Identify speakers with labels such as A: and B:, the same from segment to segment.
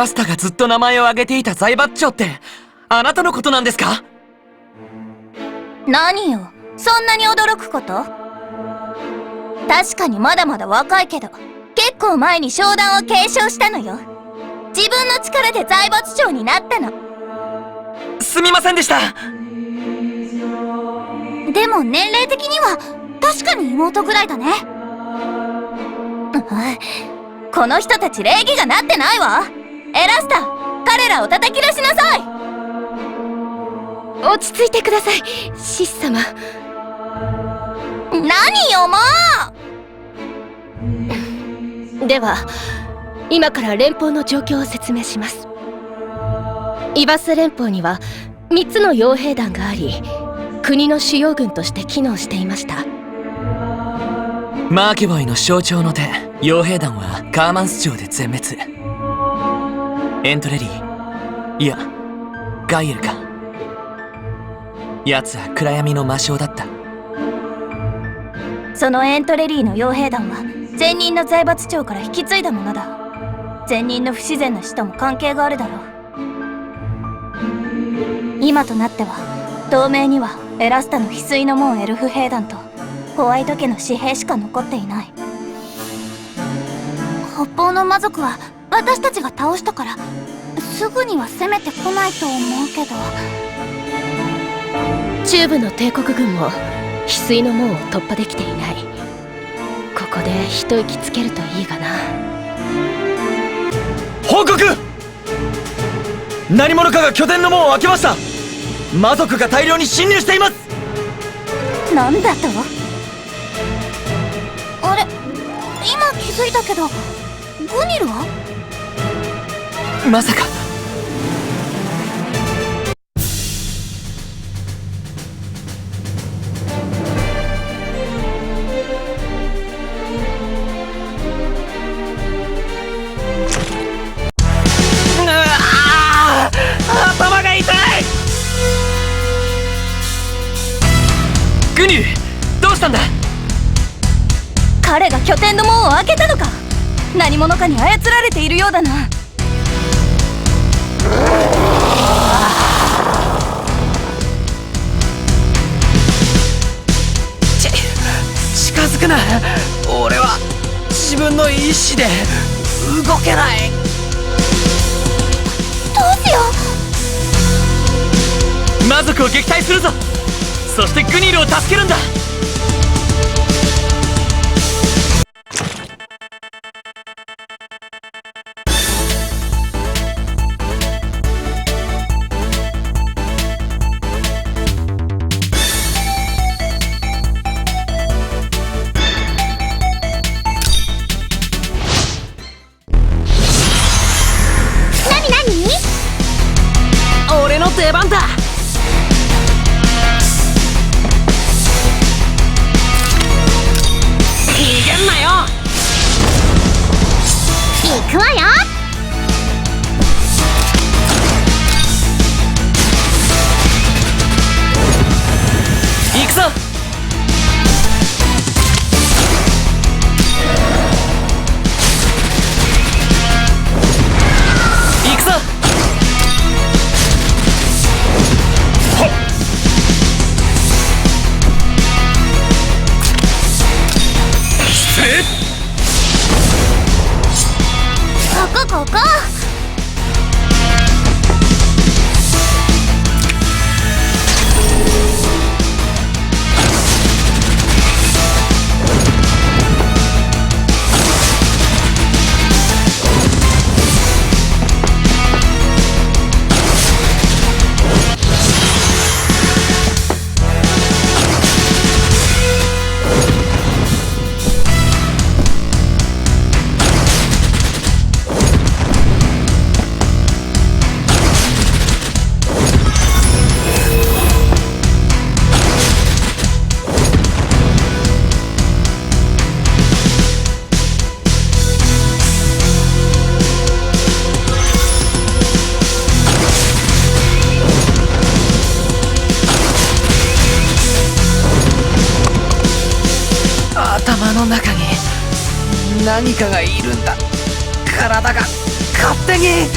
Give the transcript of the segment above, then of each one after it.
A: ラスタがずっと名前を挙げていた財閥長ってあなたのことなんですか？
B: 何よ？そんなに驚くこと？確かにまだまだ若いけど結構前に商談を継承したのよ。自分の力で財閥長になったの。
A: すみませんでした。
B: でも年齢的には確かに妹ぐらいだね。うんこの人たち礼儀がなってないわエラスタ彼らを叩き出しなさい。
C: 落ち着いてくださいシス様。
B: 何よも
C: では今から連邦の状況を説明します。イバス連邦には3つの傭兵団があり国の主要軍として機能していました。
A: マーケボイの象徴の手傭兵団はカーマンス朝で全滅エントレリー。いやガイエルか。奴は暗闇の魔性だった。
B: そのエントレリーの傭兵団は前任の財閥長から引き継いだものだ。前任の不自然な死とも関係があるだろう。今となっては同盟にはエラスタの翡翠の門エルフ兵団とホワイト家の紙幣しか残っていない。北方の魔族は私たちが倒したからすぐには攻めてこないと思うけど。
C: 中部の帝国軍も翡翠の門を突破できていない。ここで一息つけるといいがな。
D: 報告！何者かが拠点の門を開けました。魔族が大量に侵入しています。
B: なんだと？あれ今気づいたけどグニルは？
A: まさか。頭が痛い。グニどうしたんだ？
B: 彼が拠点の門を開けたのか。何者かに操られているようだな。
A: 近づくな。俺は自分の意志で動けない。
B: どうしよ
A: 魔族を撃退するぞ。そしてグニルを助けるんだ何かがいるんだ。体が
D: 勝手に。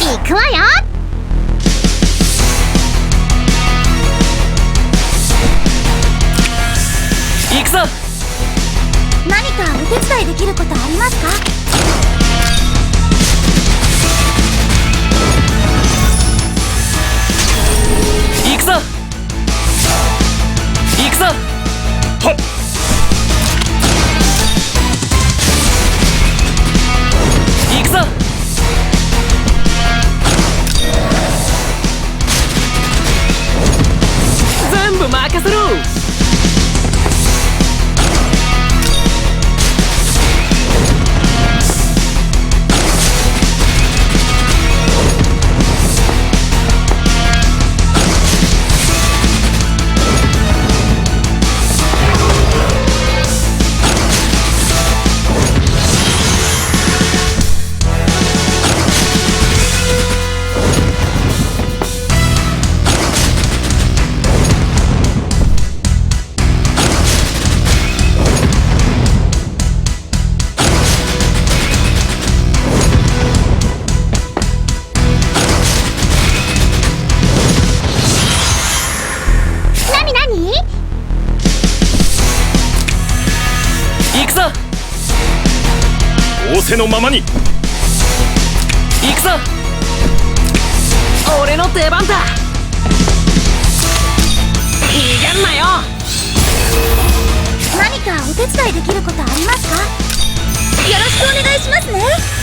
B: 行くわよ。
A: 行くぞ。
B: 何かお手伝いできることありますか？
D: 仰せのままに。
A: 行くぞ。俺の出番だ。逃げんなよ。
B: 何かお手伝いできることありますか？よろしくお願いしますね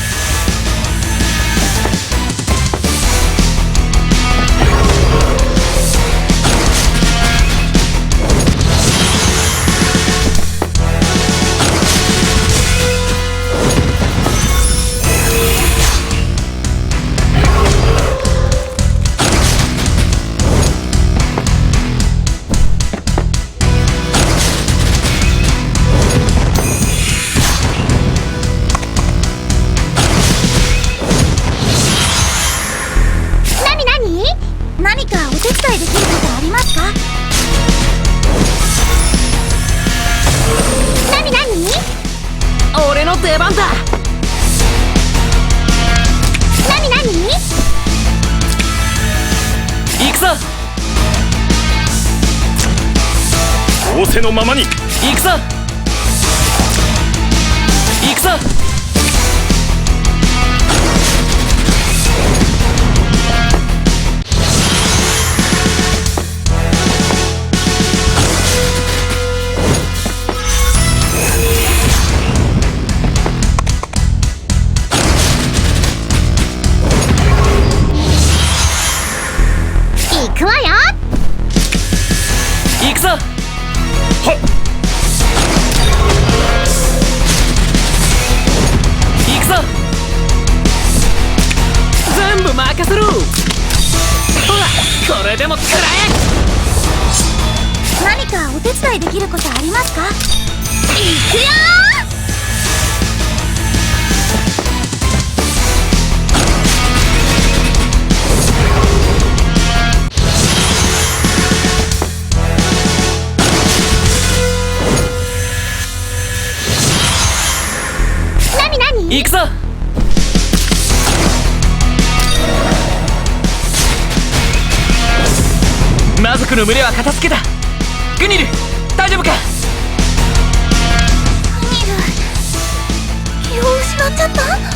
A: 出番だ
B: なになに
A: 行くぞ。
D: 仰せのままに。
A: 行くぞ任せろ。ほらこれでも食らえ。
B: 何かお手伝いできることありますか？行くよ
A: 行くぞ族の群れは片付けたグニル大丈夫か？
B: ミル気を失っちゃった？